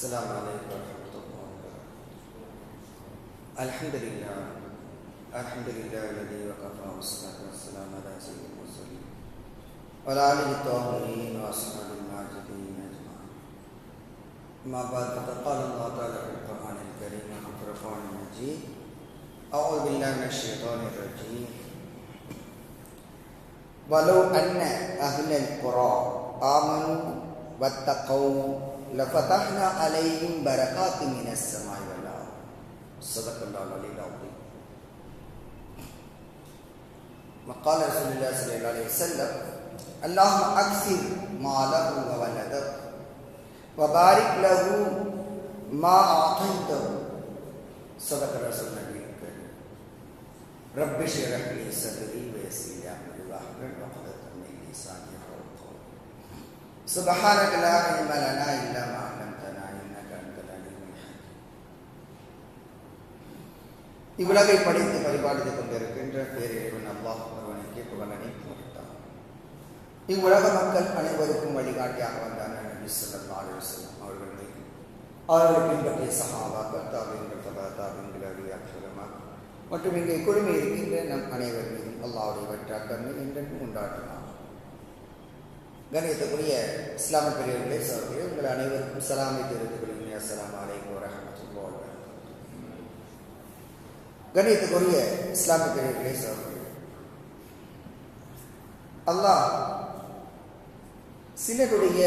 السلام عليكم ورحمة الله وبركاته. الحمد لله الحمد لله الذي وكفى والصلاة والسلام على سيد المرسلين وعلى آله الطاهرين وأصحاب الماجدين أجمعين. أما بعد فقد قال الله تعالى في القرآن الكريم وفي المجيد أعوذ بالله من الشيطان الرجيم. ولو أن أهل القرى آمنوا واتقوا لفتحنا عليهم بركات من السماء والأرض. صدق الله العلي العظيم وقال رسول الله صلى الله عليه وسلم اللهم أكثر ماله وولده وبارك له ما أعطيته. صدق رسول الكريم رب اشرح لي صدري ويسر لي أمري واحلل عقدة من لساني سبحانك لا علم لنا إلا ما علمتنا إنك أنت العليم الحكيم இவ்வுலகை படித்து பரிபாலித்துக் கொண்டிருக்கின்ற பேரிறைவன் அல்லாஹ் ஒருவனுக்கு புகழனை கொடுத்தான் இவ்வுலக மக்கள் அனைவருக்கும் வழிகாட்டியாக வந்தார் நபி ஸல்லல்லாஹு அலைஹி வஸல்லம் அவர்கள் மீது அவர்களை பின்பற்றிய சஹாபாக்கள் தாபியங்கள் தபா தாபியங்கள் அடியாற்றலமா மற்றும் இங்கே குழுமி இருக்கின்ற நம் அனைவர் மீதும் அல்லாஹுடைய வற்றாக்கண்ணு என்றென்றும் உண்டாட்டினார் கணியத்துக்குரிய இஸ்லாமிய பெரியவர்களே சோதரே உங்கள் அனைவருக்கும் சலாமை தெரிவித்துக் கொள்கிறேன். அஸ்லாம் அலைக்கும் வரஹ்மத்துல்லாஹி கணியத்துக்குரிய இஸ்லாமிய பெரியவர்களே சோதரே அல்லாஹ் சிலருடைய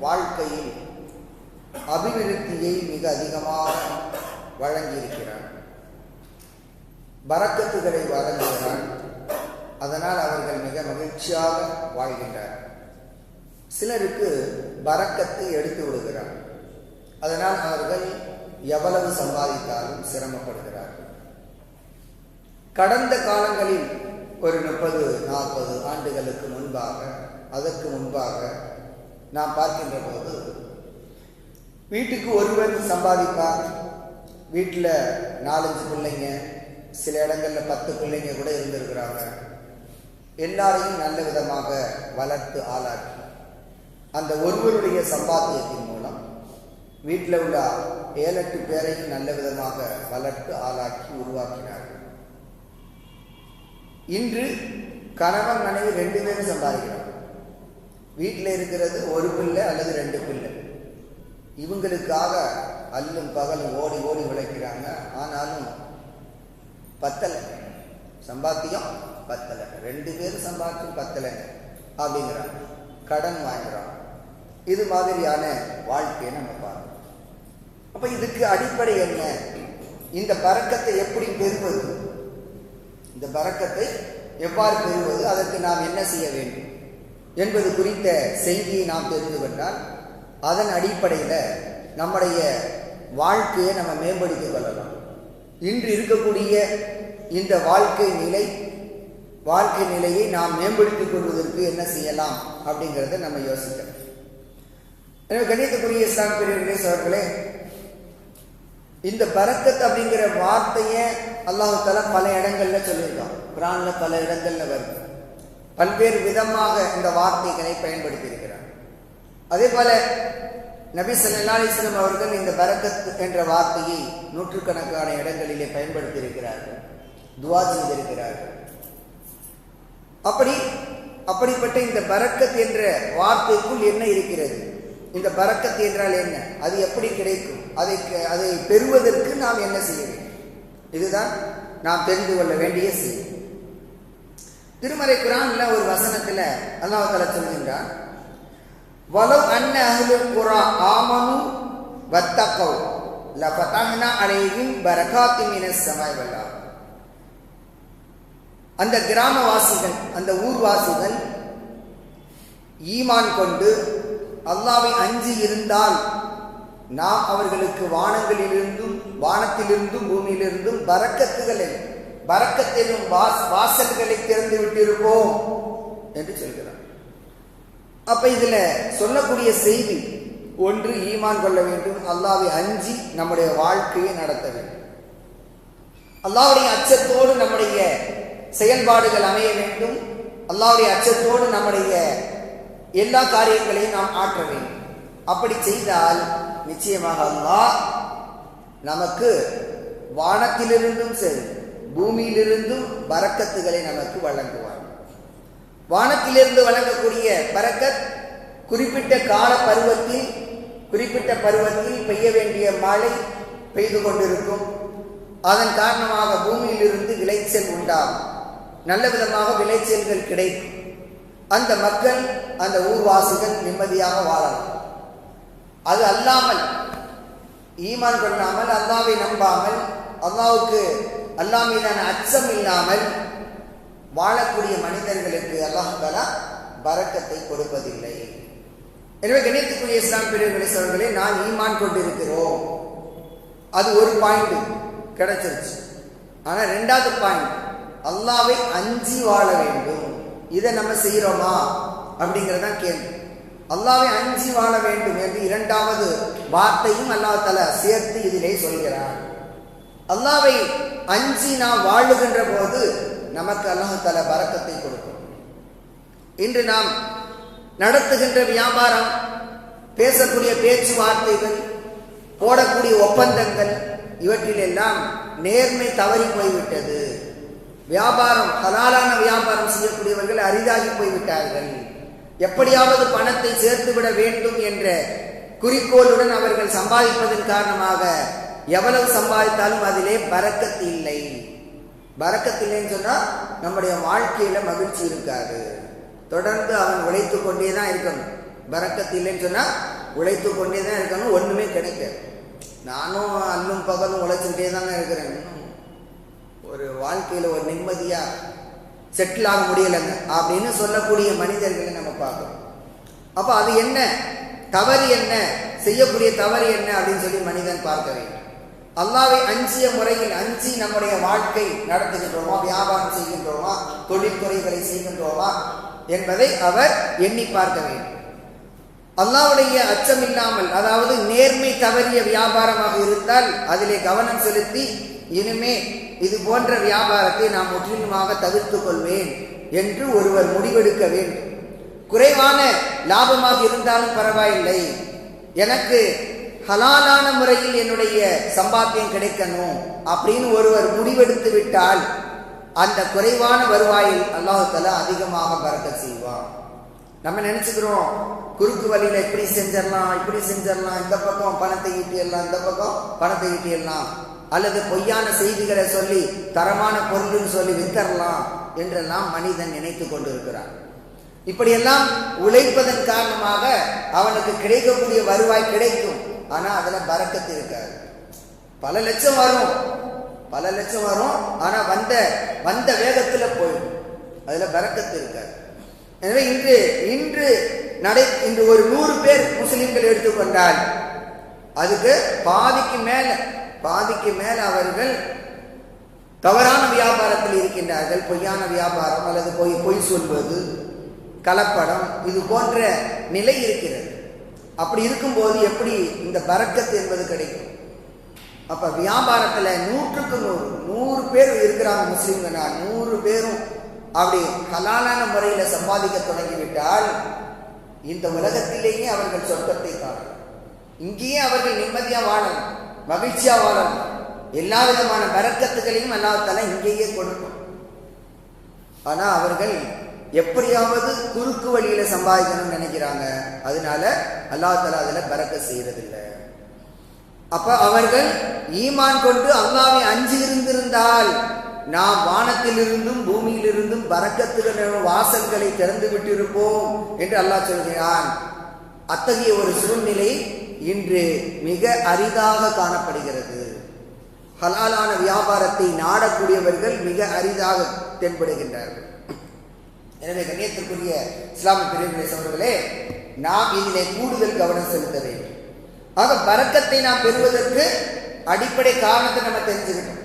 வாழ்க்கையில் அபிவிருத்தியை மிக அதிகமாக வழங்கியிருக்கிறான் பறக்கத்துகளை வழங்குகிறான் அதனால் அவர்கள் மிக மகிழ்ச்சியாக வாழ்கின்றனர் சிலருக்கு பறக்கத்தை எடுத்து விடுகிறார். அதனால் அவர்கள் எவ்வளவு சம்பாதித்தாலும் சிரமப்படுகிறார்கள். கடந்த காலங்களில் ஒரு முப்பது நாற்பது ஆண்டுகளுக்கு முன்பாக அதற்கு முன்பாக நாம் பார்க்கின்ற போது வீட்டுக்கு ஒருவர் சம்பாதிப்பார். வீட்டில் நாலஞ்சு பிள்ளைங்க சில இடங்களில் பத்து பிள்ளைங்க கூட இருந்திருக்கிறாங்க. எல்லாரையும் நல்ல விதமாக வளர்த்து ஆளாக்கி அந்த ஒருவருடைய சம்பாத்தியத்தின் மூலம் வீட்டில் உள்ள ஏழெட்டு பேரையும் நல்ல விதமாக வளர்த்து ஆளாக்கி உருவாக்கினார்கள். இன்று கணவன் மனைவி ரெண்டு பேரும் சம்பாதிக்கிறாங்க. வீட்டில் இருக்கிறது ஒரு பிள்ளை அல்லது ரெண்டு பிள்ளை. இவங்களுக்காக அல்லும் பகலும் ஓடி ஓடி உழைக்கிறாங்க. ஆனாலும் பத்தலை. சம்பாத்தியம் பத்தலை. ரெண்டு பேரும் சம்பாத்தியம் பத்தலை அப்படிங்கிறாங்க. கடன் வாங்குறாங்க இது மாதிரியான வாழ்க்கையை நம்ம பார்க்கணும். அப்ப இதுக்கு அடிப்படை என்ன? இந்த பறக்கத்தை எப்படி பெறுவது? இந்த பறக்கத்தை எவ்வாறு பெறுவது? அதற்கு நாம் என்ன செய்ய வேண்டும்? என்பது குறித்த செய்தியை நாம் தெரிந்து கொண்டால் அதன் அடிப்படையில் நம்முடைய வாழ்க்கையை நம்ம மேம்படுத்திக் கொள்ளலாம். இன்று இருக்கக்கூடிய இந்த வாழ்க்கை நிலை வாழ்க்கை நிலையை நாம் மேம்படுத்திக் கொள்வதற்கு என்ன செய்யலாம் அப்படிங்கிறத நம்ம யோசிக்கணும் எனவே கணியத்துக்குரிய இஸ்லாம் பெரியவர்களே அவர்களே இந்த பரக்கத் அப்படிங்கிற வார்த்தையை அல்லாஹால பல இடங்கள்ல சொல்லியிருக்கான். குரான்ல பல இடங்கள்ல வருது. பல்வேறு விதமாக இந்த வார்த்தைகளை பயன்படுத்தி இருக்கிறார் அதே போல நபி சல்லாஸ்லம் அவர்கள் இந்த பரக்கத் என்ற வார்த்தையை நூற்றுக்கணக்கான இடங்களிலே பயன்படுத்தி இருக்கிறார்கள் துவா செய்திருக்கிறார்கள். அப்படி அப்படிப்பட்ட இந்த பரக்கத் என்ற வார்த்தைக்குள் என்ன இருக்கிறது? இந்த பறக்கத்து என்றால் என்ன? அது எப்படி கிடைக்கும்? அதை அதை பெறுவதற்கு நாம் என்ன செய்ய வேண்டும்? இதுதான் நாம் தெரிந்து கொள்ள வேண்டிய செய்தி. திருமறை குரான்ல ஒரு வசனத்துல அல்லாஹால சொல்கின்றான் வலவ் அன்ன அஹ்லுல் குரா ஆமனு வத்தகவ் லபதஹ்னா அலைஹிம் பரகாத்தி மினஸ் ஸமாய் வல் அந்த கிராமவாசிகள் அந்த ஊர்வாசிகள் ஈமான் கொண்டு அல்லாவை அஞ்சி இருந்தால் நாம் அவர்களுக்கு வானங்களிலிருந்தும் வானத்திலிருந்தும் பூமியிலிருந்தும் பறக்கத்துகளை பறக்கத்திலும் வாஸ் வாசல்களை திறந்து விட்டிருப்போம் என்று சொல்கிறார். அப்ப இதுல சொல்லக்கூடிய செய்தி ஒன்று ஈமான் கொள்ள வேண்டும் அல்லாவை அஞ்சி நம்முடைய வாழ்க்கையை நடத்த வேண்டும். அல்லாவுடைய அச்சத்தோடு நம்முடைய செயல்பாடுகள் அமைய வேண்டும் அல்லாவுடைய அச்சத்தோடு நம்முடைய எல்லா காரியங்களையும் நாம் ஆற்ற வேண்டும். அப்படி செய்தால் நிச்சயமாக அல்லா நமக்கு வானத்திலிருந்தும் சரி பூமியிலிருந்தும் பறக்கத்துகளை நமக்கு வழங்குவார் வானத்திலிருந்து வழங்கக்கூடிய பறக்கத் குறிப்பிட்ட கால பருவத்தில் குறிப்பிட்ட பருவத்தில் பெய்ய வேண்டிய மழை பெய்து கொண்டிருக்கும். அதன் காரணமாக பூமியிலிருந்து விளைச்சல் உண்டாகும். நல்ல விதமாக விளைச்சல்கள் கிடைக்கும். அந்த மக்கள் அந்த ஊர்வாசிகள் நிம்மதியாக வாழலாம். அது அல்லாமல் ஈமான் கொள்ளாமல் அல்லாவை நம்பாமல் அல்லாவுக்கு அல்லா மீதான அச்சம் இல்லாமல் வாழக்கூடிய மனிதர்களுக்கு அல்லாஹாலா பறக்கத்தை கொடுப்பதில்லை. எனவே கணித்துக்குரிய இஸ்லாம் பிரிவுகளை சொல்களே நான் ஈமான் கொண்டிருக்கிறோம். அது ஒரு பாயிண்ட் கிடைச்சிருச்சு. ஆனால் ரெண்டாவது பாயிண்ட் அல்லாவை அஞ்சி வாழ வேண்டும். இதை நம்ம செய்யறோமா அப்படிங்கறதான் கேள்வி. அல்லாவை அஞ்சி வாழ வேண்டும் என்று இரண்டாவது வார்த்தையும் அல்லாஹ் சேர்த்து இதிலே சொல்கிறார் அல்லாவை அஞ்சி நாம் வாழுகின்ற போது நமக்கு அல்லாஹ் தலா கொடுக்கும். இன்று நாம் நடத்துகின்ற வியாபாரம் பேசக்கூடிய பேச்சுவார்த்தைகள் போடக்கூடிய ஒப்பந்தங்கள் இவற்றிலெல்லாம் நேர்மை தவறி போய்விட்டது. வியாபாரம் ஹலாலான வியாபாரம் செய்யக்கூடியவர்கள் அரிதாகி போய்விட்டார்கள். எப்படியாவது பணத்தை சேர்த்து விட வேண்டும் என்ற குறிக்கோளுடன் அவர்கள் சம்பாதிப்பதன் காரணமாக எவ்வளவு சம்பாதித்தாலும் அதிலே பறக்கத்து இல்லை. பறக்கத்து இல்லைன்னு சொன்னால் நம்முடைய வாழ்க்கையில மகிழ்ச்சி இருக்காது. தொடர்ந்து அவன் உழைத்து கொண்டே தான் இருக்கணும். பறக்கத்து இல்லைன்னு சொன்னால் உழைத்து கொண்டே தான் இருக்கணும். ஒன்றுமே கிடைக்காது. நானும் அல்லும் பகலும் உழைச்சுக்கிட்டே தாங்க இருக்கிறேன். ஒரு வாழ்க்கையில ஒரு நிம்மதியா செட்டில் ஆக முடியலைங்க அப்படின்னு சொல்லக்கூடிய மனிதர்களை நம்ம பார்க்கணும் அப்ப அது என்ன? தவறு என்ன? செய்யக்கூடிய தவறு என்ன? அப்படின்னு சொல்லி மனிதன் பார்க்க வேண்டும். அல்லாவை அஞ்சிய முறையில் அஞ்சி நம்முடைய வாழ்க்கை நடத்துகின்றோமா? வியாபாரம் செய்கின்றோமா? தொழில்துறைகளை செய்கின்றோமா? என்பதை அவர் எண்ணி பார்க்க வேண்டும். அல்லாவுடைய அச்சம் இல்லாமல் அதாவது நேர்மை தவறிய வியாபாரமாக இருந்தால் அதிலே கவனம் செலுத்தி இனிமே இது போன்ற வியாபாரத்தை நான் முற்றிலுமாக தவிர்த்து கொள்வேன் என்று ஒருவர் முடிவெடுக்க வேண்டும். குறைவான லாபமாக இருந்தாலும் பரவாயில்லை. எனக்கு ஹலாலான முறையில் என்னுடைய சம்பாத்தியம் கிடைக்கணும் அப்படின்னு ஒருவர் முடிவெடுத்து விட்டால் அந்த குறைவான வருவாயில் அல்லாஹால அதிகமாக பறக்க செய்வான். நம்ம நினைச்சுக்கிறோம் குறுக்கு வழியில இப்படி செஞ்சிடலாம் இப்படி செஞ்சிடலாம் இந்த பக்கம் பணத்தை ஈட்டிடலாம் இந்த பக்கம் பணத்தை ஈட்டிடலாம் அல்லது பொய்யான செய்திகளை சொல்லி தரமான பொருள்னு சொல்லி வித்தரலாம் என்றெல்லாம் மனிதன் நினைத்து கொண்டிருக்கிறான். இப்படியெல்லாம் உழைப்பதன் காரணமாக அவனுக்கு கிடைக்கக்கூடிய வருவாய் கிடைக்கும். ஆனா அதுல பறக்கத்து இருக்காது. பல லட்சம் வரும். பல லட்சம் வரும். ஆனா வந்த வந்த வேகத்துல போயிடும். அதுல பறக்கத்து இருக்காது. எனவே இன்று இன்று நடை இன்று ஒரு நூறு பேர் முஸ்லிம்கள் எடுத்துக்கொண்டால் அதுக்கு பாதிக்கு மேல பாதிக்கு மேல அவர்கள் தவறான வியாபாரத்தில் இருக்கின்றார்கள். பொய்யான வியாபாரம் அல்லது பொய் பொய் சொல்வது கலப்படம் இது போன்ற நிலை இருக்கிறது. அப்படி இருக்கும்போது எப்படி இந்த பறக்கத்து என்பது கிடைக்கும்? அப்ப வியாபாரத்தில் நூற்றுக்கு நூறு நூறு பேர் இருக்கிறாங்க முஸ்லீம்கனா நூறு பேரும் அப்படி ஹலாலான முறையில சம்பாதிக்க தொடங்கிவிட்டால் இந்த உலகத்திலேயே அவர்கள் சொர்க்கத்தை காணும். இங்கேயே அவர்கள் நிம்மதியா வாழணும் மகிழ்ச்சியா வாழணும். எல்லா விதமான வரக்கத்துகளையும் அல்லாத்தால இங்கேயே கொடுக்கும். ஆனா அவர்கள் எப்படியாவது குறுக்கு வழியில சம்பாதிக்கணும்னு நினைக்கிறாங்க. அதனால அல்லாஹால அதுல பறக்க செய்யறதில்லை. அப்ப அவர்கள் ஈமான் கொண்டு அல்லாவை அஞ்சு இருந்திருந்தால் நாம் வானத்திலிருந்தும் பூமியிலிருந்தும் பறக்கத்துகள் வாசல்களை திறந்து விட்டிருப்போம் என்று அல்லாஹ் சொல்கிறான். அத்தகைய ஒரு சூழ்நிலை இன்று மிக அரிதாக காணப்படுகிறது. ஹலாலான வியாபாரத்தை நாடக்கூடியவர்கள் மிக அரிதாக தென்படுகின்றார்கள். எனவே கண்ணியத்திற்குரிய இஸ்லாமிய பிரிவினை சொல்வர்களே நாம் இதிலே கூடுதல் கவனம் செலுத்த வேண்டும். ஆக பறக்கத்தை நாம் பெறுவதற்கு அடிப்படை காரணத்தை நம்ம தெரிஞ்சுக்கணும்.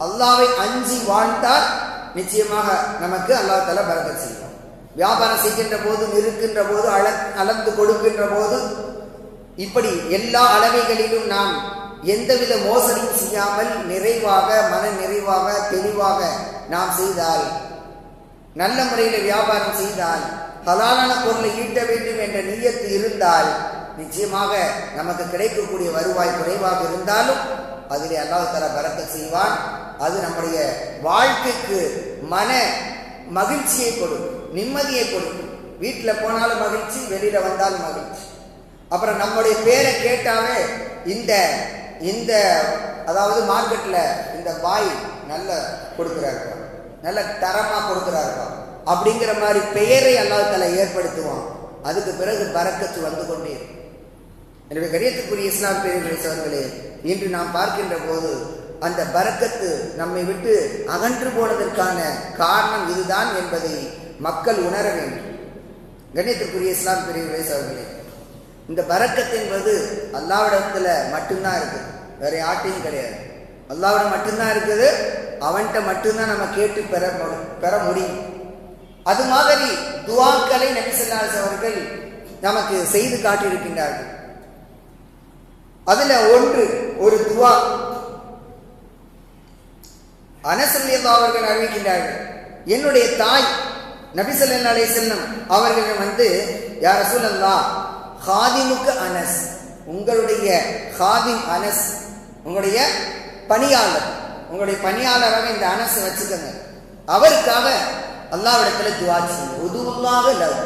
அல்லாவை அஞ்சி வாழ்ந்தால் நிச்சயமாக நமக்கு அல்லா தலா பறக்க செய்வோம் வியாபாரம் செய்கின்ற போது நிறுக்கின்ற போது அள அளந்து கொடுக்கின்ற போது இப்படி எல்லா அளவைகளிலும் நாம் எந்தவித மோசடியும் செய்யாமல் நிறைவாக மன நிறைவாக தெளிவாக நாம் செய்தால் நல்ல முறையில் வியாபாரம் செய்தால் ஹலாலான பொருளை ஈட்ட வேண்டும் என்ற நீயத்து இருந்தால் நிச்சயமாக நமக்கு கிடைக்கக்கூடிய வருவாய் குறைவாக இருந்தாலும் அதிலே அல்லாஹ் தலா பறக்க செய்வான். அது நம்முடைய வாழ்க்கைக்கு மன மகிழ்ச்சியை கொடுக்கும் நிம்மதியை கொடுக்கும். வீட்டில் போனாலும் மகிழ்ச்சி வெளியில வந்தாலும் மகிழ்ச்சி. அப்புறம் நம்முடைய பேரை கேட்டாவே இந்த இந்த அதாவது மார்க்கெட்டில் இந்த பாய் நல்ல கொடுக்குறாருப்பா. நல்ல தரமாக கொடுக்குறாருப்பா. அப்படிங்கிற மாதிரி பெயரை அல்லாஹால ஏற்படுத்துவான். அதுக்கு பிறகு பறக்கத்து வந்து கொண்டே இருக்கும். என்னுடைய கரியத்துக்குரிய இஸ்லாம் பேரர்களே சவர்களே இன்று நாம் பார்க்கின்ற போது அந்த பறக்கத்து நம்மை விட்டு அகன்று போனதற்கான காரணம் இதுதான் என்பதை மக்கள் உணர வேண்டும். கண்ணியத்திற்குரிய இஸ்லாம் பிரிவுகளை சவர்களே இந்த பறக்கத்து என்பது அல்லாவிடத்துல மட்டும்தான் இருக்குது. வேற யார்ட்டையும் கிடையாது. அல்லாவிடம் மட்டும்தான் இருக்குது அவன்கிட்ட மட்டும்தான் நம்ம கேட்டு பெற மு- பெற முடியும். அது மாதிரி துவாக்களை நபிசல்லாஸ் அவர்கள் நமக்கு செய்து காட்டியிருக்கின்றார்கள். அதுல ஒன்று ஒரு துவா. அனசல்லியல்லா அவர்கள் அறிவிக்கின்றார்கள் என்னுடைய தாய் நபிசல்லா அலே செல்லம் அவர்கள் வந்து யார் ரசூலல்லா ஹாதிமுக்கு அனஸ் உங்களுடைய ஹாதிம் அனஸ் உங்களுடைய பணியாளர் உங்களுடைய பணியாளராக இந்த அனஸ் வச்சுக்கோங்க. அவருக்காக அல்லாவிடத்துல துவா செய்யுங்க. உதுவுல்லாக லவ்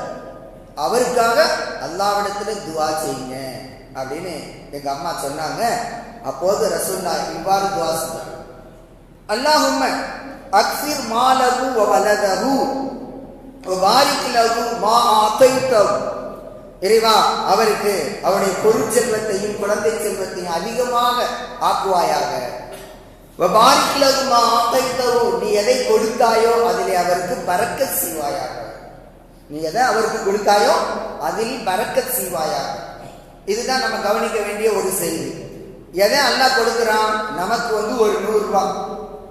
அவருக்காக அல்லாவிடத்துல துவா செய்யுங்க. அப்படின்னு எங்க அம்மா சொன்னாங்க அப்போது ரசூல்லா இவ்வாறு துவா செஞ்சாங்க அல்லாஹும்ம அக்சிர் மாலகு வலதகு வாரிக்கிலகு மா ஆதைத்தஹு இறைவா அவருக்கு அவருடைய பொருட்செல்வத்தையும் குழந்தை செல்வத்தையும் அதிகமாக ஆக்குவாயாக. வ பாரிக் மா ஆதைத்தஹு நீ எதை கொடுத்தாயோ அதிலே அவருக்கு பறக்க செய்வாயாக. நீ எதை அவருக்கு கொடுத்தாயோ அதில் பறக்க செய்வாயாக. இதுதான் நம்ம கவனிக்க வேண்டிய ஒரு செய்தி எதை அல்லாஹ் கொடுக்குறான்? நமக்கு வந்து ஒரு நூறுரூவா.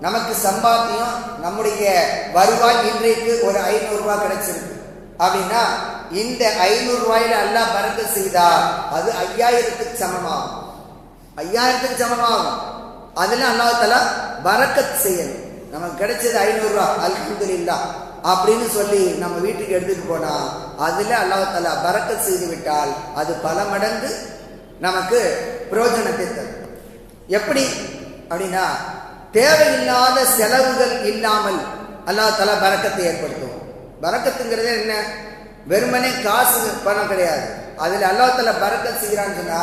நமக்கு சம்பாத்தியம் நம்முடைய வருவாய் இன்றைக்கு ஒரு ஐநூறுரூவா கிடைச்சிருக்கு. அப்படின்னா இந்த ஐநூறு அல்லா அல்லாஹ் பறக்க அது ஐயாயிரத்துக்கு சமமாகும். ஐயாயிரத்துக்கு சமமாகும். அதில் அல்லாஹ் தலா செய்யணும். நமக்கு கிடைச்சது ஐநூறுரூவா. அல்ஹம்துல்லா அப்படின்னு சொல்லி நம்ம வீட்டுக்கு எடுத்துட்டு போனா அதுல அல்லாஹால பறக்க செய்து விட்டால் அது பல மடங்கு நமக்கு பிரயோஜனத்தை தரும். எப்படி? அப்படின்னா தேவையில்லாத செலவுகள் இல்லாமல் அல்லாஹ் தலா பரக்கத்தை ஏற்படுத்துவோம். பரக்கத்துங்கிறது என்ன? வெறுமனே காசு பணம் கிடையாது. அதுல அல்லாஹால பறக்க செய்கிறான்னு சொன்னா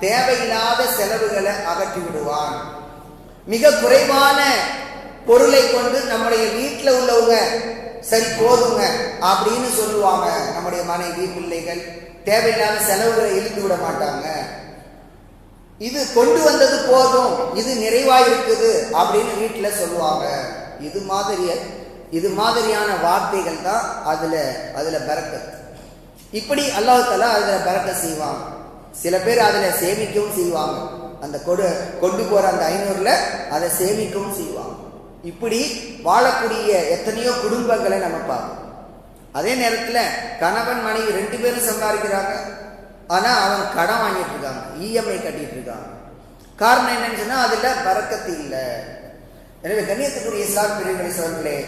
தேவையில்லாத செலவுகளை அகற்றி விடுவான் மிக குறைவான பொருளை கொண்டு நம்முடைய வீட்டில் உள்ளவங்க சரி போதுங்க அப்படின்னு சொல்லுவாங்க. நம்முடைய மனைவி பிள்ளைகள் தேவையில்லாத செலவுகளை இழுத்து விட மாட்டாங்க. இது கொண்டு வந்தது போதும் இது நிறைவா இருக்குது அப்படின்னு வீட்டில் சொல்லுவாங்க. இது மாதிரிய இது மாதிரியான வார்த்தைகள் தான் அதுல அதுல பறக்க இப்படி அல்லாஹால அதில் அதுல பறக்க செய்வாங்க சில பேர் அதுல சேமிக்கவும் செய்வாங்க. அந்த கொடு கொண்டு போற அந்த ஐநூறுல அதை சேமிக்கவும் செய்வாங்க. இப்படி வாழக்கூடிய எத்தனையோ குடும்பங்களை நம்ம பார்ப்போம். அதே நேரத்தில் கணவன் மனைவி ரெண்டு பேரும் சம்பாதிக்கிறாங்க. ஆனால் அவன் கடன் வாங்கிட்டு இருக்காங்க. இஎம்ஐ கட்டிட்டு இருக்காங்க. காரணம் என்னன்னு சொன்னால் அதில் பறக்கத்து இல்லை. எனவே கண்ணியத்துக்குரிய இஸ்லாம் பிரிவுகளை சொல்களே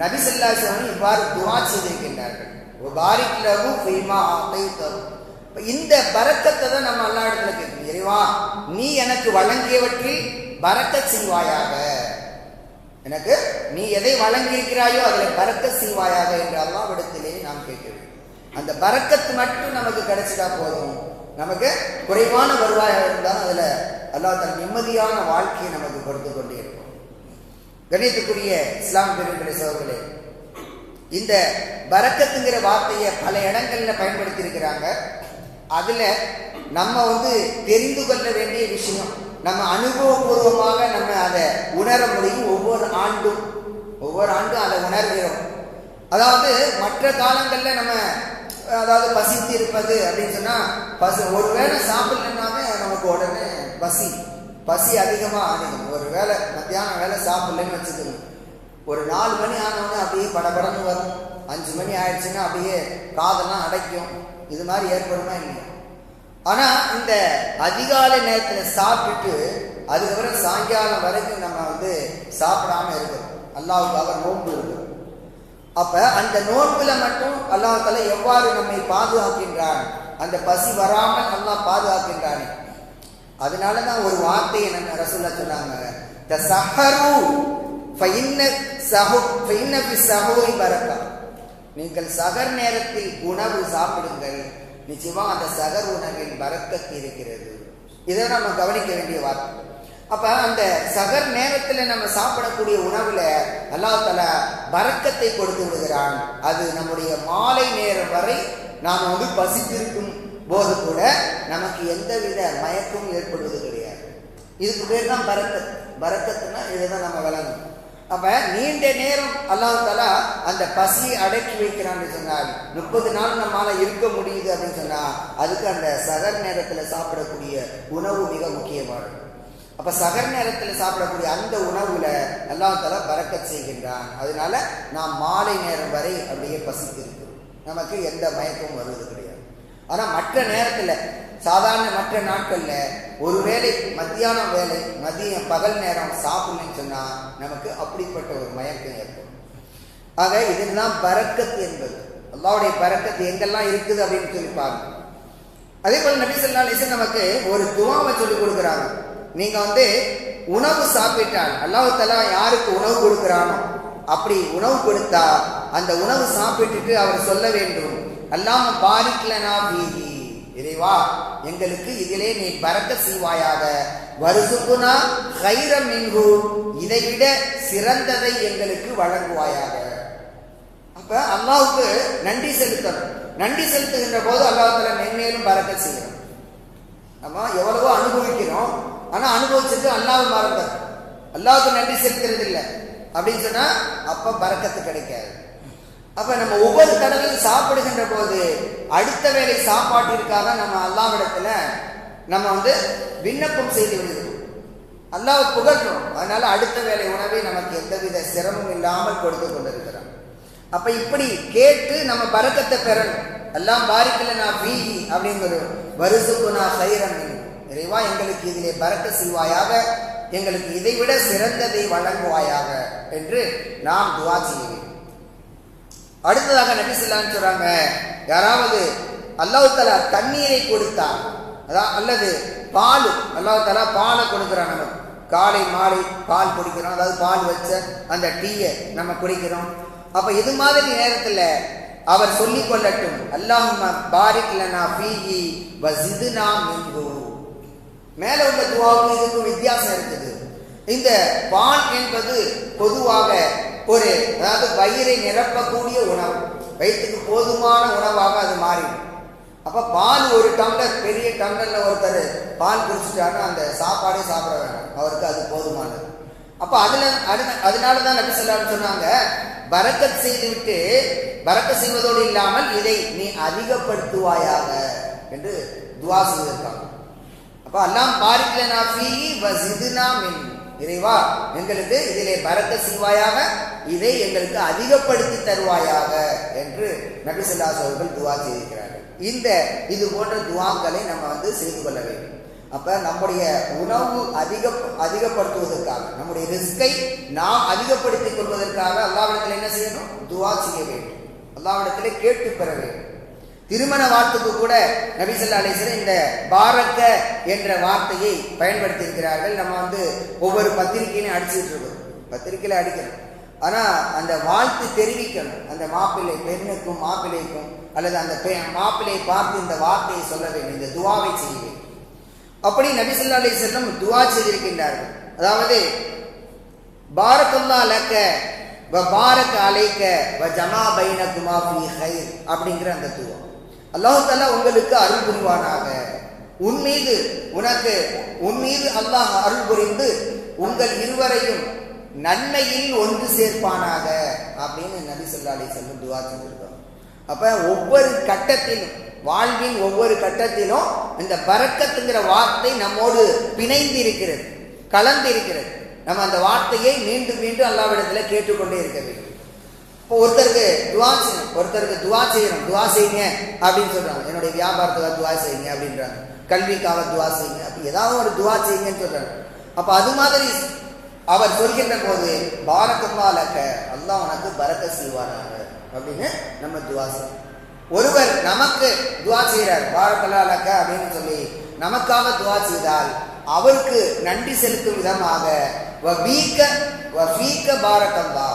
நபிசல்லா சிவன் இவ்வாறு துவா செய்திருக்கின்றார்கள். பாரிக் லகு ஃபீமா ஆத்தைத்தஹு. இந்த பரக்கத்தை தான் நம்ம அல்லா இடத்துல கேட்கணும் இறைவா நீ எனக்கு வழங்கியவற்றில் பரக்கத் செய்வாயாக. எனக்கு நீ எதை வழங்கியிருக்கிறாயோ அதில் பறக்க செய்வாயாக என்று அல்லாவிடத்திலே நாம் கேட்க வேண்டும் அந்த பரக்கத்து மட்டும் நமக்கு கிடைச்சிட்டா போதும். நமக்கு குறைவான வருவாயாக இருந்தால் அதில் அல்லா தன் நிம்மதியான வாழ்க்கையை நமக்கு கொடுத்து கொண்டே இருக்கும் கணித்துக்குரிய இஸ்லாம் பெருங்களை சோழர்களே இந்த பரக்கத்துங்கிற வார்த்தையை பல இடங்களில் பயன்படுத்தியிருக்கிறாங்க. அதில் நம்ம வந்து தெரிந்து கொள்ள வேண்டிய விஷயம் நம்ம அனுபவபூர்வமாக நம்ம அதை உணர முடியும். ஒவ்வொரு ஆண்டும் ஒவ்வொரு ஆண்டும் அதை உணர்கிறோம். அதாவது மற்ற காலங்களில் நம்ம அதாவது பசித்து இருப்பது அப்படின்னு சொன்னால் பசி ஒரு வேளை சாப்பிடலன்னாவே நமக்கு உடனே பசி பசி அதிகமாக ஆகும் ஒரு வேளை மத்தியானம் வேலை சாப்பிடலன்னு வச்சுக்கணும். ஒரு நாலு மணி ஆனவுடனே அப்படியே படபடன்னு வரும். அஞ்சு மணி ஆயிடுச்சுன்னா அப்படியே காதெல்லாம் அடைக்கும். இது மாதிரி ஏற்படுமா இல்லையா? ஆனா இந்த அதிகாலை நேரத்துல சாப்பிட்டுட்டு அதுக்கப்புறம் சாயங்காலம் வரைக்கும் நம்ம வந்து சாப்பிடாம இருக்கிறோம் அல்லாவுக்காக நோன்பு இருக்கும். அப்ப அந்த நோன்புல மட்டும் அல்லாஹால எவ்வாறு நம்மை பாதுகாக்கின்றான்? அந்த பசி வராமல் நல்லா பாதுகாக்கின்றானே. அதனால தான் ஒரு வார்த்தையை நம்ம ரசூல்லா சொன்னாங்க. தசஹரு ஃபஇன்ன சஹு நீங்கள் சகர் நேரத்தில் உணவு சாப்பிடுங்கள். நிச்சயமா அந்த சகர் உணவில் பரக்கத்து இருக்கிறது. இதை நம்ம கவனிக்க வேண்டிய வார்த்தை. அப்ப அந்த சகர் நேரத்துல நம்ம சாப்பிடக்கூடிய உணவுல அல்லாஹ் தல பரக்கத்தை கொடுத்து விடுகிறான். அது நம்முடைய மாலை நேரம் வரை நாம் வந்து பசித்திருக்கும் போது கூட நமக்கு எந்தவித மயக்கமும் ஏற்படுவது கிடையாது. இதுக்கு பேர் தான் பரக்கத். பரக்கத்துனா இதுதான் நம்ம விளங்கணும் அப்ப நீண்ட நேரம் அல்லாஹால அந்த பசியை அடக்கி வைக்கிறான்னு சொன்னால் முப்பது நாள் நம்மால இருக்க முடியுது அப்படின்னு சொன்னா அதுக்கு அந்த சகர் நேரத்துல சாப்பிடக்கூடிய உணவு மிக முக்கியமானது. அப்ப சகர் நேரத்துல சாப்பிடக்கூடிய அந்த உணவுல அல்லாஹால பறக்க செய்கின்றான். அதனால நாம் மாலை நேரம் வரை அப்படியே பசித்திருக்கிறோம் நமக்கு எந்த மயக்கமும் வருவது கிடையாது. ஆனா மற்ற நேரத்துல சாதாரண மற்ற நாட்கள்ல ஒருவேளை மத்தியானம் வேலை மதியம் பகல் நேரம் சாப்பிடலன்னு சொன்னா நமக்கு அப்படிப்பட்ட ஒரு மயக்கம் ஏற்படும். ஆக இதெல்லாம் பரக்கத்து என்பது. அல்லாவுடைய பரக்கத்து எங்கெல்லாம் இருக்குது அப்படின்னு சொல்லி பாருங்க. அதே போல நபி ஸல்லல்லாஹு நமக்கு ஒரு துவாவை சொல்லி கொடுக்குறாங்க. நீங்க வந்து உணவு சாப்பிட்டால் அல்லாஹ் தலா யாருக்கு உணவு கொடுக்குறானோ அப்படி உணவு கொடுத்தா அந்த உணவு சாப்பிட்டுட்டு அவர் சொல்ல வேண்டும். அல்லாம பாரிக்லனா பீஹி இறைவா எங்களுக்கு இதிலே நீ பறக்க செய்வாயாக. வருசுகுனா கைரம் மின்கு இதைவிட சிறந்ததை எங்களுக்கு வழங்குவாயாக. அப்ப அல்லாவுக்கு நன்றி செலுத்தணும். நன்றி செலுத்துகின்ற போது அல்லாஹால மென்மேலும் பறக்க செய்யணும். நம்ம எவ்வளவோ அனுபவிக்கிறோம். ஆனா அனுபவிச்சுட்டு அல்லாஹ் மறந்தார் அல்லாவுக்கு நன்றி செலுத்துறது இல்லை அப்படின்னு சொன்னா அப்ப பறக்கத்து கிடைக்காது. அப்ப நம்ம ஒவ்வொரு தடவையும் சாப்பிடுகின்ற போது அடுத்த வேளை சாப்பாட்டிற்காக நம்ம அல்லாவிடத்துல நம்ம வந்து விண்ணப்பம் செய்து விடுகிறோம். அல்லாஹ் புகழ்றோம் அதனால அடுத்த வேளை உணவை நமக்கு எந்தவித சிரமம் இல்லாமல் கொடுத்து கொண்டிருக்கிறான். அப்ப இப்படி கேட்டு நம்ம பறக்கத்தை பெறணும். எல்லாம் பாரிக்கல நான் பீகி அப்படிங்கிற வருசுக்கு நான் சைரம் இறைவா எங்களுக்கு இதிலே பறக்க செய்வாயாக. எங்களுக்கு இதைவிட சிறந்ததை வழங்குவாயாக என்று நாம் துவா செய்ய வேண்டும் அடுத்ததாக நபி சொல்லான்னு சொல்றாங்க யாராவது அல்லாஹு தலா தண்ணீரை கொடுத்தார் அதான் அல்லது பால் அல்லாஹு தலா பாலை கொடுக்குறான் நம்ம. காலை மாலை பால் குடிக்கிறோம். அதாவது பால் வச்ச அந்த டீயை நம்ம குடிக்கிறோம். அப்ப இது மாதிரி நேரத்துல அவர் சொல்லி கொள்ளட்டும் அல்லாஹும் பாரிக்லனா பீகி வசிதுனா வஸிதுனா மேலே மேல உள்ள துவாவுக்கு இதுக்கும் வித்தியாசம் இருக்குது. இந்த பால் என்பது பொதுவாக ஒரு அதாவது வயிறை நிரப்பக்கூடிய உணவு. வயிற்றுக்கு போதுமான உணவாக அது மாறிடும். அப்ப பால் ஒரு டம்ளர் பெரிய டம்ளர்ல ஒருத்தர் பால் குடிச்சிட்டாருன்னா அந்த சாப்பாடே சாப்பிட வேண்டாம் அவருக்கு அது போதுமானது. அப்ப அதுல அது- அதனாலதான் நபி சொல்லான்னு சொன்னாங்க பரக்கத் செய்து விட்டு பரக்க செய்வதோடு இல்லாமல் இதை நீ அதிகப்படுத்துவாயாக என்று துவா செய்திருக்காங்க. அப்ப அல்லாம் பாரிக்லனா ஃபீஹி வஸிதுனா மின். இறைவா எங்களுக்கு இதிலே பரத்த செய்வாயாக இதை எங்களுக்கு அதிகப்படுத்தி தருவாயாக என்று நபிசல்லாஸ் அவர்கள் துவா செய்திருக்கிறார்கள். இந்த இது போன்ற துவாக்களை நம்ம வந்து செய்து கொள்ள வேண்டும். அப்ப நம்முடைய உணவு அதிக அதிகப்படுத்துவதற்காக நம்முடைய ரிஸ்கை நாம் அதிகப்படுத்திக் கொள்வதற்காக அல்லாவிடத்தில் என்ன செய்யணும்? துவா செய்ய வேண்டும். அல்லாவிடத்திலே கேட்டு பெற வேண்டும். திருமண வார்த்தைக்கு கூட நபிசல்லா அலிஸ்வரன் இந்த பாரக்க என்ற வார்த்தையை பயன்படுத்தி இருக்கிறார்கள் நம்ம வந்து ஒவ்வொரு பத்திரிகையிலையும் அடிச்சுட்டு இருக்கோம். பத்திரிகையில அடிக்கிறோம் ஆனா அந்த வாழ்த்து தெரிவிக்கணும். அந்த மாப்பிள்ளை பெண்ணுக்கும் மாப்பிள்ளைக்கும் அல்லது அந்த பெ- மாப்பிள்ளையை பார்த்து இந்த வார்த்தையை சொல்ல வேண்டும். இந்த துவாவை செய்ய வேண்டும். அப்படி நபிசல்லா ஸல்லல்லாஹு துவா செய்திருக்கின்றார்கள். அதாவது பாரக்கல்லா லக்க வ பாரக் அலைக்க வ ஜமா பைன குமா அப்படிங்கிற அந்த துவா. அல்லாஹால உங்களுக்கு அருள் புரிவானாக. உன் மீது உனக்கு உன் மீது அல்லாஹ் அருள் புரிந்து உங்கள் இருவரையும் நன்மையில் ஒன்று சேர்ப்பானாக அப்படின்னு நபி சொல்லா அலி செல்லும் துவா செஞ்சிருக்கோம் அப்ப ஒவ்வொரு கட்டத்திலும் வாழ்வின் ஒவ்வொரு கட்டத்திலும் இந்த பரக்கத்துங்கிற வார்த்தை நம்மோடு பிணைந்து இருக்கிறது கலந்து இருக்கிறது நம்ம அந்த வார்த்தையை மீண்டும் மீண்டும் அல்லாவிடத்துல கேட்டுக்கொண்டே இருக்க வேண்டும். இப்போ ஒருத்தருக்கு துவா செய்யணும். ஒருத்தருக்கு துவா செய்யணும். துவா செய்யுங்க அப்படின்னு சொல்றாங்க. என்னுடைய வியாபாரத்துக்காக துவா செய்யுங்க அப்படின்றாங்க. கல்விக்காக துவா செய்யுங்க. அப்படி ஏதாவது ஒரு துவா செய்யுங்கன்னு சொல்றாங்க. அப்ப அது மாதிரி அவர் சொல்கின்ற போது பாரக்கம்மா லக்க அல்லாஹ் உனக்கு பரக்க செய்வாராங்க அப்படின்னு நம்ம துவா செய்யணும். ஒருவர் நமக்கு துவா செய்கிறார் பாரக்கலாலக்க அப்படின்னு சொல்லி நமக்காக துவா செய்தால் அவருக்கு நன்றி செலுத்தும் விதமாக வபீக்க வஃபீக்க பாரக்கல்லா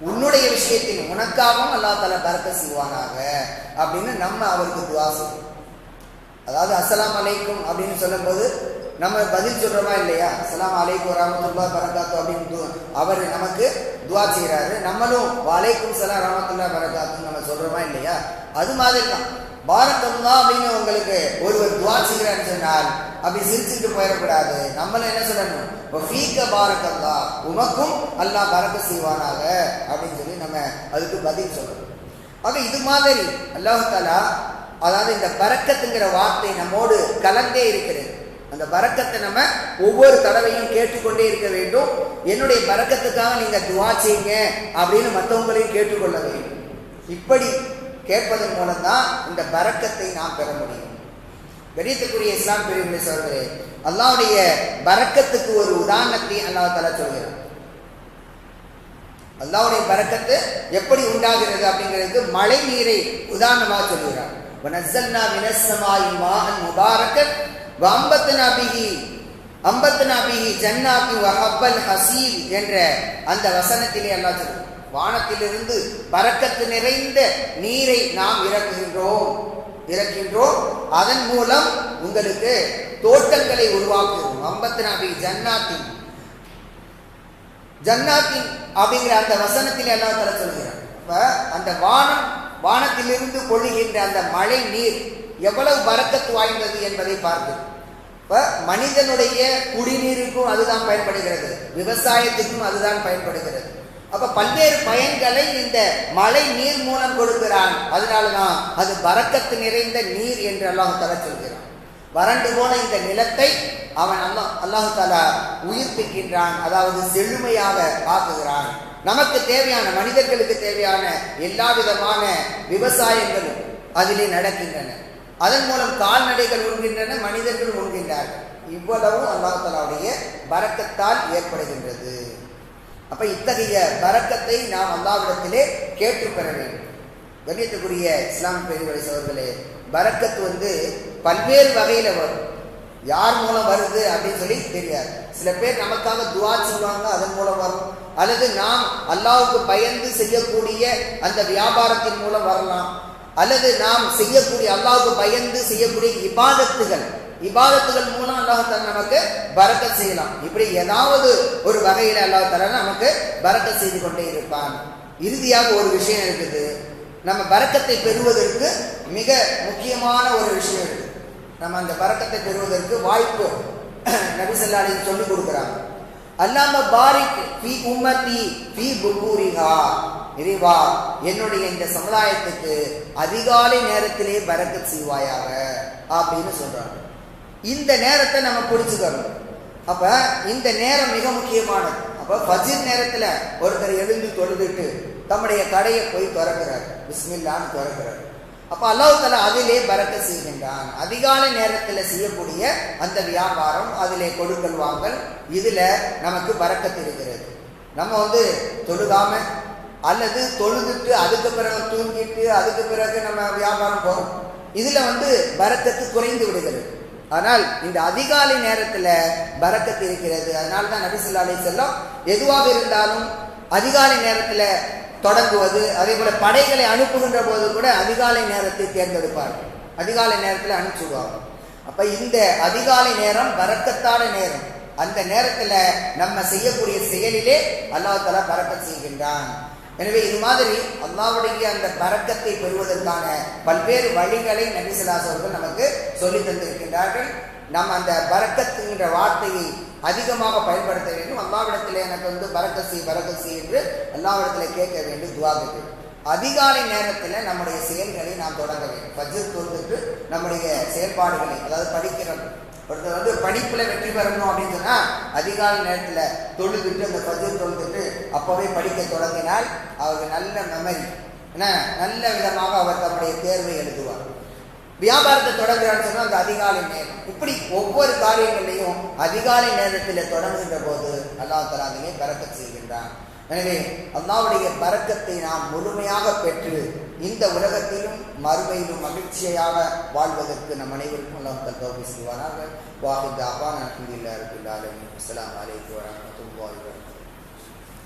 உன்னுடைய விஷயத்தில் உனக்காகவும் அல்லா தால பறக்க செய்வானாக அப்படின்னு நம்ம அவருக்கு துவா செய்வோம். அதாவது அஸ்ஸலாம் அலைக்கும் அப்படின்னு சொல்லும்போது நம்ம பதில் சொல்றோமா இல்லையா? அஸ்ஸலாம் அலைக்கும் ரஹமத்துல்லா பரகாத்து அப்படின்னு அவர் நமக்கு துவா செய்கிறாரு நம்மளும் வலைக்கும் சலாம் ரஹமத்துல்லா பரகாத்துன்னு நம்ம சொல்றோமா இல்லையா? அது மாதிரி தான் பாரக்கல்லா அப்படின்னு உங்களுக்கு ஒருவர் துவா செய்கிறான்னு சொன்னால் அப்படி சிரிச்சுட்டு போயிடக்கூடாது. நம்மள என்ன சொல்லணும்? ஃபீக்க பாரக்கல்லா உமக்கும் அல்லா பறக்க செய்வானாக அப்படின்னு சொல்லி நம்ம அதுக்கு பதில் சொல்லணும். ஆக இது மாதிரி அல்லாஹாலா அதாவது இந்த பறக்கத்துங்கிற வார்த்தை நம்மோடு கலந்தே இருக்கிறது. அந்த பறக்கத்தை நம்ம ஒவ்வொரு தடவையும் கேட்டுக்கொண்டே இருக்க வேண்டும். என்னுடைய பறக்கத்துக்காக நீங்க துவா செய்யுங்க அப்படின்னு மற்றவங்களையும் கேட்டுக்கொள்ள வேண்டும். இப்படி கேட்பதன் மூலம்தான் இந்த பறக்கத்தை நாம் பெற முடியும். கணியத்துக்குரிய இஸ்லாம் பிரிவுகளை சொல்கிறே அல்லாவுடைய பறக்கத்துக்கு ஒரு உதாரணத்தை அல்லாஹ் தலா சொல்கிறார் அல்லாவுடைய பறக்கத்து எப்படி உண்டாகிறது அப்படிங்கிறது மழை நீரை உதாரணமாக சொல்கிறார் வனஸ்ஸல்னா மினஸ்ஸமாயி மாகன் முபாரக்கன் வஅம்பத்னா பிஹி அம்பத்னா பிஹி ஜன்னாத்தி வஹப்பல் என்ற அந்த வசனத்திலே அல்லாஹ் சொல்கிறார் வானத்திலிருந்து பறக்கத்து நிறைந்த நீரை நாம் இறக்குகின்றோம். இறக்கின்றோம் அதன் மூலம் உங்களுக்கு தோட்டங்களை உருவாக்குகிறோம். அம்பத்னா பிஹி ஜன்னாத்தி ஜன்னாத்தின் அப்படிங்கிற அந்த வசனத்தில் எல்லாம் தர சொல்கிறார் அந்த வானம் வானத்திலிருந்து கொள்ளுகின்ற அந்த மழை நீர் எவ்வளவு பறக்கத்து வாய்ந்தது என்பதை பார்க்கிறோம் இப்போ மனிதனுடைய குடிநீருக்கும் அதுதான் பயன்படுகிறது. விவசாயத்துக்கும் அதுதான் பயன்படுகிறது. அப்ப பல்வேறு பயன்களை இந்த மழை நீர் மூலம் கொடுக்கிறான். அதனாலதான் அது பறக்கத்து நிறைந்த நீர் என்று அல்லாஹ் சொல்கிறான். வறண்டு போன இந்த நிலத்தை அவன் அல்லா அல்லாஹு தாலா உயிர்ப்பிக்கின்றான் அதாவது செழுமையாக ஆக்குகிறான் நமக்கு தேவையான மனிதர்களுக்கு தேவையான எல்லா விதமான விவசாயங்களும் அதிலே நடக்கின்றன. அதன் மூலம் கால்நடைகள் உண்கின்றன மனிதர்கள் உண்கின்றார்கள். இவ்வளவும் அல்லாஹு தலாவுடைய பறக்கத்தால் ஏற்படுகின்றது. அப்ப இத்தகைய பறக்கத்தை நாம் அல்லாவிடத்திலே கேட்டு பெற வேண்டும். கண்ணியத்துக்குரிய இஸ்லாம் பெருவரை சோர்களே பரக்கத்து வந்து பல்வேறு வகையில வரும். யார் மூலம் வருது அப்படின்னு சொல்லி தெரியாது. சில பேர் நமக்காக துவா செய்வாங்க அதன் மூலம் வரும். அல்லது நாம் அல்லாவுக்கு பயந்து செய்யக்கூடிய அந்த வியாபாரத்தின் மூலம் வரலாம். அல்லது நாம் செய்யக்கூடிய அல்லாவுக்கு பயந்து செய்யக்கூடிய இபாதத்துகள். இபாதத்துகள் மூலம் அல்லாஹால நமக்கு பறக்க செய்யலாம். இப்படி ஏதாவது ஒரு வகையில அல்லாஹால நமக்கு பறக்க செய்து கொண்டே இருப்பான். இறுதியாக ஒரு விஷயம் இருக்குது. நம்ம பறக்கத்தை பெறுவதற்கு மிக முக்கியமான ஒரு விஷயம் இருக்கு நம்ம அந்த பறக்கத்தை பெறுவதற்கு வாய்ப்பு நபிசல்லாலையும் சொல்லிக் கொடுக்குறாங்க. அல்லாம பாரிக் ஃபி உம்மத்தி ஃபி புக்கூரிஹா இறைவா என்னுடைய இந்த சமுதாயத்துக்கு அதிகாலை நேரத்திலே பறக்கத் செய்வாயாக அப்படின்னு சொல்றாங்க. இந்த நேரத்தை நம்ம பிடிச்சுக்கணும் அப்ப இந்த நேரம் மிக முக்கியமானது. அப்ப பஜிர் நேரத்துல ஒருத்தர் எழுந்து தொழுதுட்டு தம்முடைய கடையை போய் திறக்கிறார். பிஸ்மில்லான்னு திறக்கிறார். அப்ப அல்லாஹ் தலா அதிலே பறக்க செய்கின்றான். அதிகாலை நேரத்தில் செய்யக்கூடிய அந்த வியாபாரம் அதிலே கொடுக்கல் வாங்கல் இதுல நமக்கு பறக்கத்து இருக்கிறது. நம்ம வந்து தொழுகாம அல்லது தொழுதுட்டு அதுக்கு பிறகு தூங்கிட்டு அதுக்கு பிறகு நம்ம வியாபாரம் போகிறோம் இதில் வந்து பரக்கத்து குறைந்து விடுகிறது. ஆனால் இந்த அதிகாலை நேரத்தில் பரக்கத்து இருக்கிறது. அதனால தான் நபிசுல்லா அலி செல்லம் எதுவாக இருந்தாலும் அதிகாலை நேரத்தில் தொடங்குவது அதே போல படைகளை அனுப்புகின்ற போது கூட அதிகாலை நேரத்தை தேர்ந்தெடுப்பார்கள் அதிகாலை நேரத்தில் அனுப்பிச்சுடுவாங்க. அப்ப இந்த அதிகாலை நேரம் பறக்கத்தான நேரம். அந்த நேரத்தில் நம்ம செய்யக்கூடிய செயலிலே அல்லாஹ் தலா பறக்க செய்கின்றான். எனவே இது மாதிரி அல்லாவுடைய அந்த பறக்கத்தை பெறுவதற்கான பல்வேறு வழிகளை நபிசலாஸ் அவர்கள் நமக்கு சொல்லி தந்திருக்கின்றார்கள். நம்ம அந்த பறக்கத்துங்கிற வார்த்தையை அதிகமாக பயன்படுத்த வேண்டும். அல்லாவிடத்தில் எனக்கு வந்து பறக்கசி பறக்கசி என்று அல்லாவிடத்தில் கேட்க வேண்டும் துவா அதிகாலை நேரத்தில் நம்முடைய செயல்களை நாம் தொடங்க வேண்டும். பஜ்ஜு தொழுதுட்டு நம்முடைய செயல்பாடுகளை அதாவது படிக்கிறோம் ஒருத்தர் வந்து படிப்பில் வெற்றி பெறணும் அப்படின்னு சொன்னால் அதிகாலை நேரத்தில் தொழுதுட்டு அந்த பதிவு தொழுதுட்டு அப்போவே படிக்க தொடங்கினால் அவருக்கு நல்ல மெமரி என்ன? நல்ல விதமாக அவர் தன்னுடைய தேர்வை எழுதுவார். வியாபாரத்தை தொடங்குறான்னு சொன்னால் அந்த அதிகாலை நேரம். இப்படி ஒவ்வொரு காரியங்களையும் அதிகாலை நேரத்தில் தொடங்குகின்ற போது அல்லா தலா பறக்க செய்கின்றான். எனவே அல்லாவுடைய பறக்கத்தை நாம் முழுமையாக பெற்று இந்த உலகத்திலும் மறுமையிலும் மகிழ்ச்சியாக வாழ்வதற்கு நம் அனைவருக்கும் நோக்கல் தல்தோபி செய்வார்கள் வாஹித் அப்பான் அலமதுல்லா ரபுல் ஆலமின். அஸ்லாம் வலைக்கம் வரமத்துல்லாஹி